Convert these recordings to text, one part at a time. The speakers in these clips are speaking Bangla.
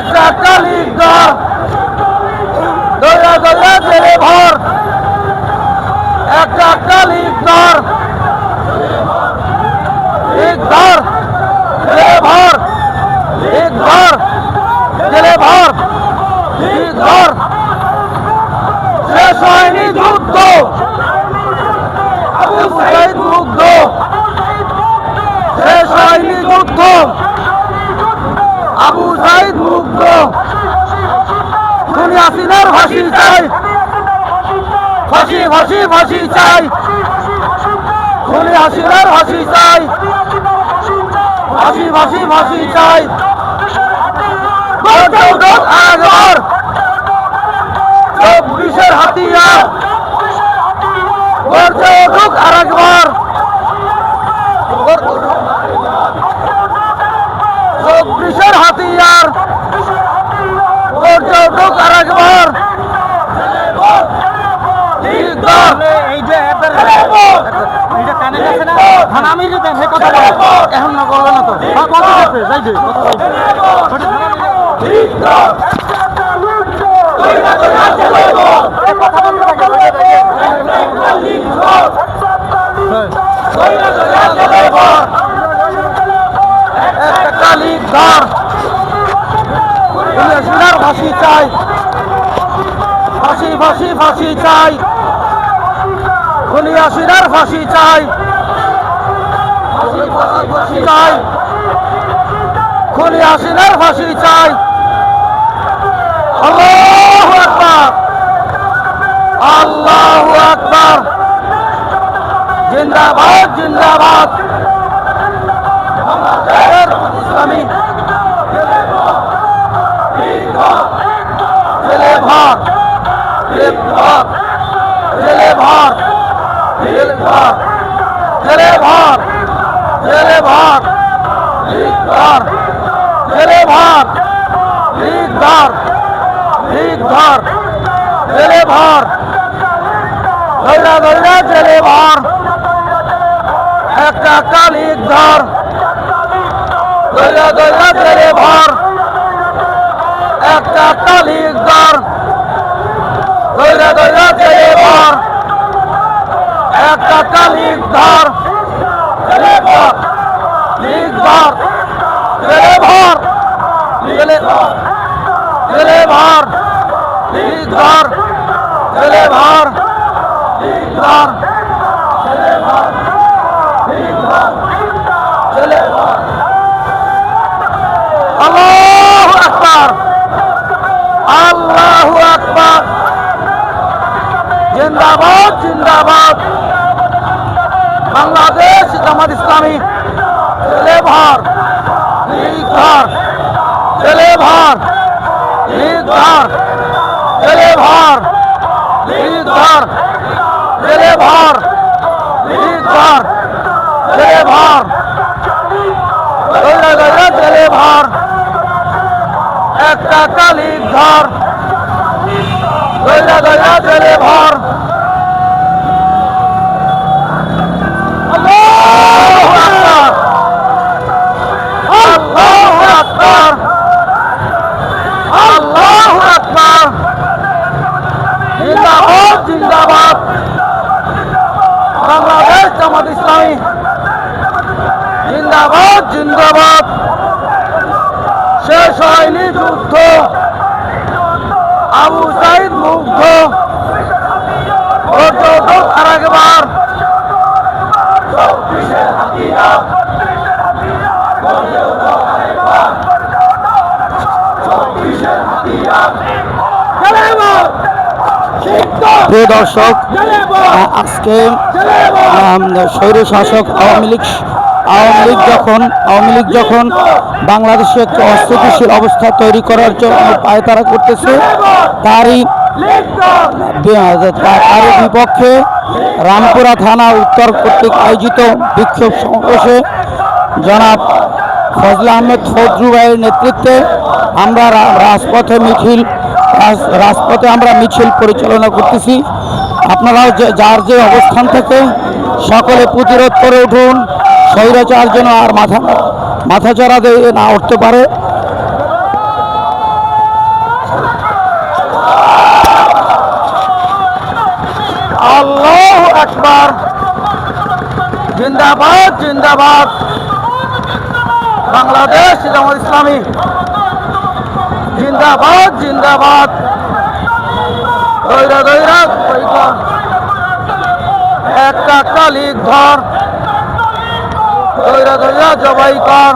একটা কালিক দর জেলে জেলে জেলে ভর একটা কালি দর এক ধর জেলে ভর এক ধর জেলে ভর এক ধর শেষ হয়নি যুদ্ধ আবু সাইদ মুগ্ধ শেষ হয়নি যুদ্ধ আবু সাইদ মুগ্ধ খুনি হাসিনার ফাঁসি চাই ফাঁসি ফাঁসি চাই। খুনি হাসিনার ফাঁসি চাই। ফাঁসি ফাঁসি ফাঁসি চাই। আগর হাতিয়ার। আর একবার চব্বিশের হাতিয়ার গর্জে উঠুক আর একবার এই যে এইটা কানে গেছে না থানামি যে দেন কথা বলে। এখন না বলবে না তো। হ্যাঁ, কত গেছে যাই দে। কত যাই একটা কালি ঘর। ফাঁসি চাই। ফাঁসি ফাঁসি ফাঁসি চাই। খুনিয়া সিনার ফাঁসি চাই। চাই। সিনার ফাঁসি চাই। আল্লাহ আকবার। আল্লাহ আকবার। জিন্দাবাদ জিন্দাবাদ বাংলাদেশের ইসলামী জেলে ভর জেলে ভর জেলে ভর জেলে ভর জেলে ভর জেলে ভর ভিক ধর জেলে ভর। ভিক ধর ভিক ধর। জেলে ভর। দৈরা দৈরা জেলে ভর। একটা কালিক ধর। দৈরা দৈরা জেলে ভর। একটা কালিক ধর। দৈরা দৈরা জেলে ভর একটা কালিক ধর জেলে ভর লিক ধর জেলে ভর জেলে জেলে ভর লিক ধর জেলে ভর লিক ধর জেলে ভর লিক ধর জেলে ভর আল্লাহু আকবার। আল্লাহু আকবার। জিন্দাবাদ জিন্দাবাদ। বাংলাদেশ জামাত ইসলামী, ছেলে ভর ধর ছেলে ভর লিগ ছেলে ভর ধর ছেলে ভর ধর ছেলে ভর ছেলে ভর, একটা কালিক ধর ছেলে ভর। জামাত ইসলামী। জিন্দাবাদ জিন্দাবাদ। শেষ হয়নি যুদ্ধ। আবু সাইদ মুগ্ধ। পর্যটক আর একবার। প্রিয় দর্শক, আজকে স্বৈর শাসক আওয়ামী লীগ আওয়ামী লীগ যখন, আওয়ামী লীগ যখন বাংলাদেশে একটি অস্থিতিশীল অবস্থা তৈরি করার জন্য পায়তারা করতেছে, তারই বি- তা- তারই বিপক্ষে রামপুরা থানা উত্তর কর্তৃক আয়োজিত বিক্ষোভ সমাবেশে জনাব ফজলা আহমেদ ফজলু ভাইয়ের নেতৃত্বে আমরা রাজপথে মিছিল রাজপথে আমরা মিছিল পরিচালনা করতেছি। আপনারাও যার যে অবস্থান থেকে, সকলে প্রতিরোধ করে উঠুন। স্বৈরাচার যেন আর মাথা মাথা চড়া দিয়ে না উঠতে পারে। আল্লাহ আকবার। জিন্দাবাদ জিন্দাবাদ। বাংলাদেশ ইসলামী। জিন্দাবাদ জিন্দাবাদ। একটা কালিক ধর। দৈরা দৈরা, জবাই কর।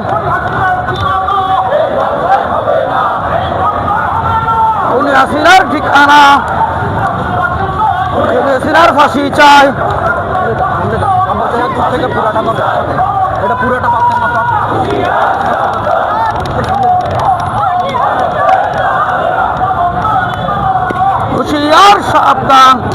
উনি ঠিকানা। হাসিনার ফাঁসি চাই। এটা পুরাটা পাচ্ছেন না হুশিয়ার সাবধান